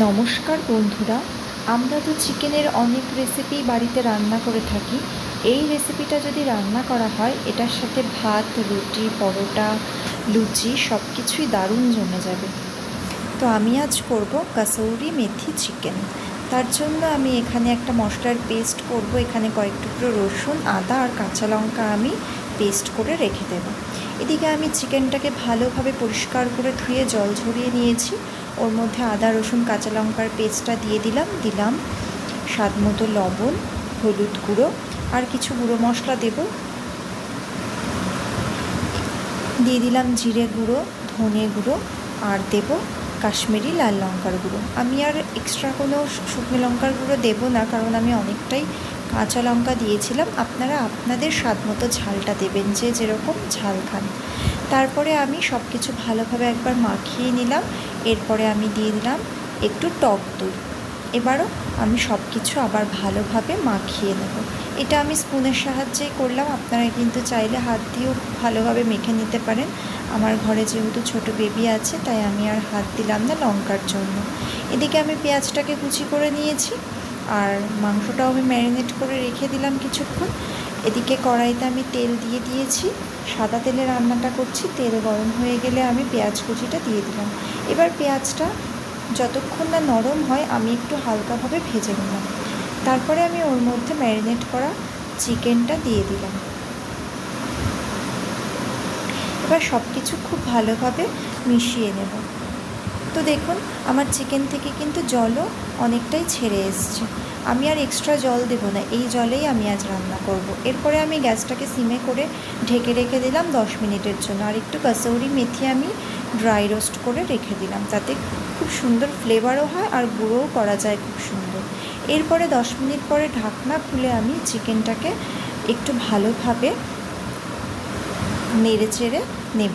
নমস্কার বন্ধুরা, আমরা তো চিকেনের অনেক রেসিপি বাড়িতে রান্না করে থাকি। এই রেসিপিটা যদি রান্না করা হয়, এটার সাথে ভাত, রুটি, পরোটা, লুচি সব কিছুই দারুণ জমে যাবে। তো আমি আজ করব কাসৌরি মেথি চিকেন। তার জন্য আমি এখানে একটা মশলার পেস্ট করব। এখানে কয়েক টুকরো রসুন, আদা আর কাঁচা লঙ্কা আমি পেস্ট করে রেখে দেব। এদিকে আমি চিকেনটাকে ভালোভাবে পরিষ্কার করে ধুয়ে জল ঝরিয়ে নিয়েছি। ওর মধ্যে আদা, রসুন, কাঁচা লঙ্কার পেস্টটা দিয়ে দিলাম। দিলাম স্বাদ মতো লবণ, হলুদ গুঁড়ো আর কিছু গুঁড়ো মশলা দেব। দিয়ে দিলাম জিরে গুঁড়ো, ধনে গুঁড়ো আর দেব কাশ্মীরি লাল লঙ্কার গুঁড়ো। আমি আর এক্সট্রা কোনো শুকনো লঙ্কার গুঁড়ো দেবো না, কারণ আমি অনেকটাই কাঁচা লঙ্কা দিয়েছিলাম। আপনারা আপনাদের স্বাদ মতো ঝালটা দেবেন, যে যেরকম ঝাল খান। তারপরে আমি সব কিছু ভালোভাবে একবার মাখিয়ে নিলাম। এরপরে আমি দিয়ে দিলাম একটু টক দই। এবারও আমি সব কিছু আবার ভালোভাবে মাখিয়ে নেব। এটা আমি স্পুনের সাহায্যেই করলাম। আপনারা কিন্তু চাইলে হাত দিয়েও ভালোভাবে মেখে নিতে পারেন। আমার ঘরে যেহেতু ছোট বেবি আছে, তাই আমি আর হাত দিলাম না লঙ্কার জন্য। এদিকে আমি পেঁয়াজটাকে কুচি করে নিয়েছি। আর মাংসটাও আমি ম্যারিনেট করে রেখে দিলাম কিছুক্ষণ। এদিকে কড়াইতে আমি তেল দিয়ে দিয়েছি। সাদা তেলে রান্নাটা করছি। তেল গরম হয়ে গেলে আমি পেঁয়াজ কুচিটা দিয়ে দিলাম। এবার পেঁয়াজটা যতক্ষণ না নরম হয়, আমি একটু হালকাভাবে ভেজে নিলাম। তারপরে আমি ওর মধ্যে ম্যারিনেট করা চিকেনটা দিয়ে দিলাম। এবার সব কিছু খুব ভালোভাবে মিশিয়ে নেব। তো দেখুন, আমার চিকেন থেকে কিন্তু জলও অনেকটাই ছেড়ে এসছে। আমি আর এক্সট্রা জল দেবো না, এই জলেই আমি আজ রান্না করব। এরপরে আমি গ্যাসটাকে সিমে করে ঢেকে রেখে দিলাম দশ মিনিটের জন্য। আর একটু কাসৌরি মেথি আমি ড্রাই রোস্ট করে রেখে দিলাম তাতে খুব সুন্দর ফ্লেভারও হয় আর গুঁড়োও করা যায় খুব সুন্দর। এরপরে দশ মিনিট পরে ঢাকনা খুলে আমি চিকেনটাকে একটু ভালোভাবে নেড়ে চেড়ে নেব।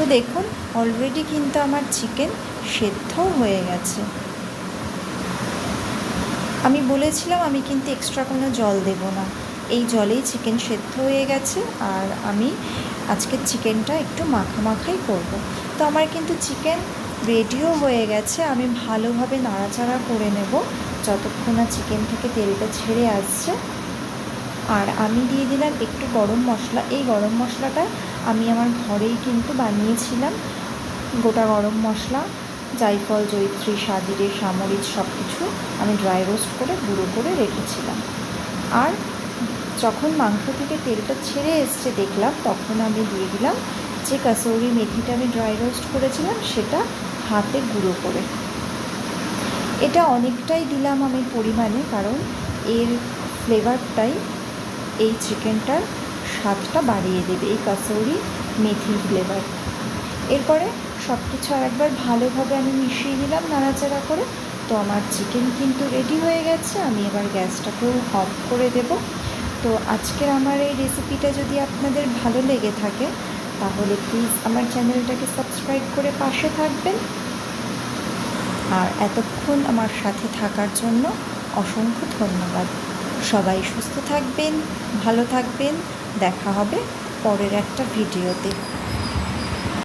তো দেখুন অলরেডি কিন্তু আমার চিকেন সেদ্ধ হয়ে গেছে। আমি বলেছিলাম আমি কিন্তু এক্সট্রা কোনো জল দেব না। এই জলেই চিকেন সেদ্ধ হয়ে গেছে আর আমি আজকের চিকেনটা একটু মাখা মাখাই করব। তো আমার কিন্তু চিকেন রেডিও হয়ে গেছে, আমি ভালোভাবে নাড়াচাড়া করে নেব। যতক্ষণ না চিকেন থেকে তেলটা ছেড়ে আসছে আর আমি দিয়ে দিলাম একটু গরম মশলা। এই গরম মশলাটা আমি আমার ঘরেই কিন্তু বানিয়েছিলাম। গোটা গরম মশলা, জায়ফল জৈত্রী সাদিরে সামরিচ সব কিছু আমি ড্রাই রোস্ট করে গুঁড়ো করে রেখেছিলাম। আর যখন মাংস থেকে তেলটা ছেড়ে এসছে দেখলাম, তখন আমি দিয়ে দিলাম যে কাসৌরি মেথিটা আমি ড্রাই রোস্ট করেছিলাম, সেটা হাতে গুঁড়ো করে। এটা অনেকটাই দিলাম আমি পরিমাণে, কারণ এর ফ্লেভারটাই এই চিকেনটার স্বাদটা বাড়িয়ে দেবে, এই কাসৌরি মেথি ফ্লেভার এরপরে সব কিছু আর একবার ভালোভাবে আমি মিশিয়ে দিলাম নাড়াচাড়া করে। তো আমার চিকেন কিন্তু রেডি হয়ে গেছে, আমি এবার গ্যাসটাকেও অফ করে দেব। তো আজকের আমার এই রেসিপিটা যদি আপনাদের ভালো লেগে থাকে, তাহলে প্লিজ আমার চ্যানেলটাকে সাবস্ক্রাইব করে পাশে থাকবেন। আর এতক্ষণ আমার সাথে থাকার জন্য অসংখ্য ধন্যবাদ। সবাই সুস্থ থাকবেন ভালো থাকবেন। দেখা হবে পরের একটা ভিডিওতে।